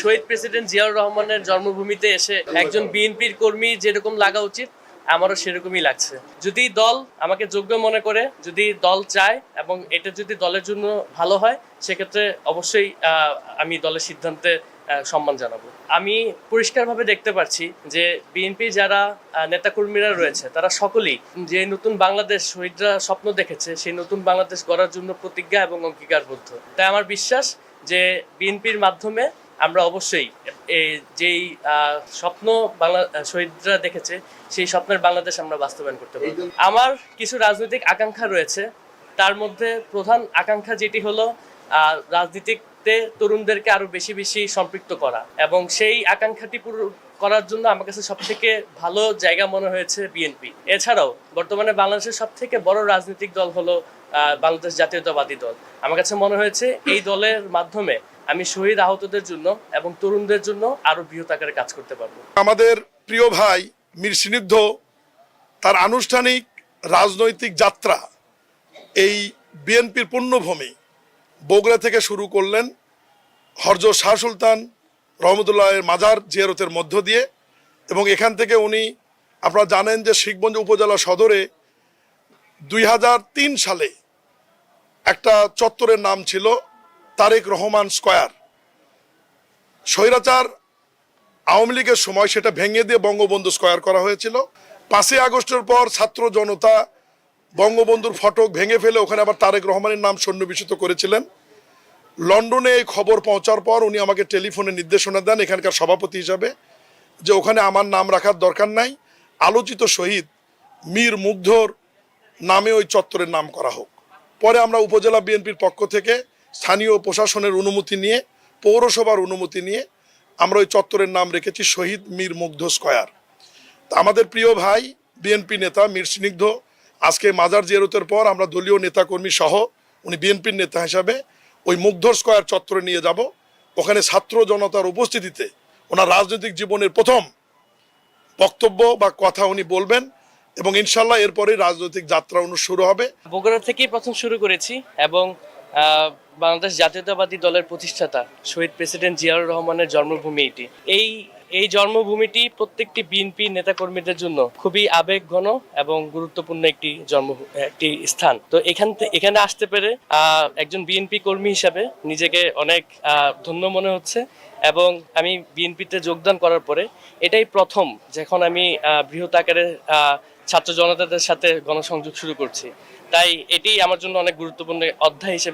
শহীদ president Ziaur রহমানের জন্মভূমিতে এসে একজন বিএনপির কর্মী যেরকম লাগা উচিত, আমারও সেরকমই লাগছে। যদি দল আমাকে যোগ্য মনে করে, যদি দল চায় এবং এটা যদি দলের জন্য ভালো হয়, সেক্ষেত্রে অবশ্যই আমি দলের সিদ্ধান্তে সম্মান জানাব। আমি পরিষ্কারভাবে দেখতে পাচ্ছি যে বিএনপি যারা নেতাকর্মীরা রয়েছে তারা সকলেই যে নতুন বাংলাদেশ শহীদরা স্বপ্ন দেখেছে সেই নতুন বাংলাদেশ গড়ার জন্য প্রতিজ্ঞা এবং অঙ্গীকারবদ্ধ। তাই আমার বিশ্বাস যে বিএনপির মাধ্যমে আমরা অবশ্যই এই যেই স্বপ্ন বাংলা শহীদরা দেখেছে সেই স্বপ্নের বাংলাদেশ আমরা বাস্তবায়ন করতে পারি আমার কিছু রাজনৈতিক আকাঙ্ক্ষা রয়েছে। তার মধ্যে প্রধান আকাঙ্ক্ষা যেটি হলো আহ, রাজনীতিতে তরুণদেরকে আরও বেশি বেশি সম্পৃক্ত করা। এবং সেই আকাঙ্ক্ষাটি পুরো করার জন্য আমার কাছে সব থেকে ভালো জায়গা মনে হয়েছে বিএনপি। এছাড়াও বর্তমানে বাংলাদেশের সব থেকে বড় রাজনৈতিক দল হলো বাংলাদেশ জাতীয়তাবাদী দল। আমার কাছে মনে হয়েছে এই দলের মাধ্যমে আমি শহীদ আহতদের জন্য এবং তরুণদের জন্য আরও বৃহৎ আকারে কাজ করতে পারব। আমাদের প্রিয় ভাই মীর স্নিগ্ধ তার আনুষ্ঠানিক রাজনৈতিক যাত্রা এই বিএনপির পুণ্যভূমি বগুড়া থেকে শুরু করলেন হরজ শাহ সুলতান রহমতুল্লাহের মাজার জিয়ারতের মধ্য দিয়ে এবং এখান থেকে উনি, আপনারা জানেন যে শিখগঞ্জ উপজেলা সদরে দুই হাজার তিন সালে একটা চত্বরের নাম ছিল তারেক রহমান স্কয়ার। স্বৈরাচার আওয়ামী লীগের সময় সেটা ভেঙে দিয়ে বঙ্গবন্ধু স্কোয়ার করা হয়েছিল। পাঁচই আগস্টের পর ছাত্র জনতা বঙ্গবন্ধুর ফটক ভেঙে ফেলে ওখানে আবার তারেক রহমানের নাম সন্নিবেশিত করেছিলেন। লন্ডনে এই খবর পৌঁছার পর উনি আমাকে টেলিফোনে নির্দেশনা দেন এখানকার সভাপতি হিসাবে যে ওখানে আমার নাম রাখার দরকার নাই। আলোচিত শহীদ মীর মুগ্ধর নামে ওই চত্বরের নাম করা হোক। পরে আমরা উপজেলা বিএনপির পক্ষ থেকে স্থানীয় প্রশাসনের অনুমতি নিয়ে, পৌরসভার অনুমতি নিয়ে আমরা ওই চত্বরের নাম রেখেছি শহীদ মীর মুগ্ধ স্কয়ার। তা আমাদের প্রিয় ভাই, বিএনপি নেতা মীর স্নিগ্ধ আজকে মাজার জিয়ারতের পর আমরা দলীয় নেতাকর্মী সহ, উনি বিএনপির নেতা হিসাবে ওই মুগ্ধর স্কয়ার চত্বরে নিয়ে যাব। ওখানে ছাত্র জনতার উপস্থিতিতে ওনার রাজনৈতিক জীবনের প্রথম বক্তব্য বা কথা উনি বলবেন এবং ইনশাল্লাহ এরপরে রাজনৈতিক যাত্রা অনু শুরু হবে। বগুড়া থেকেই প্রথম শুরু করেছি এবং বাংলাদেশ জাতীয়তাবাদী দলের প্রতিষ্ঠাতা শহীদ প্রেসিডেন্ট জিয়াউর রহমানের জন্মভূমি এটি। এই এই জন্মভূমিটি প্রত্যেকটি বিএনপি নেতাকর্মীদের জন্য খুবই আবেগ ঘন এবং গুরুত্বপূর্ণ একটি জন্ম একটি স্থান। তো এখান এখানে আসতে পেরে একজন বিএনপি কর্মী হিসাবে নিজেকে অনেক ধন্য মনে হচ্ছে এবং আমি বিএনপিতে যোগদান করার পরে এটাই প্রথম যখন আমি বৃহৎ আকারে ছাত্র জনতাদের সাথে গণসংযোগ শুরু করছি। তাই এটি আমার জন্য অনেক গুরুত্বপূর্ণ অধ্যায় হিসেবে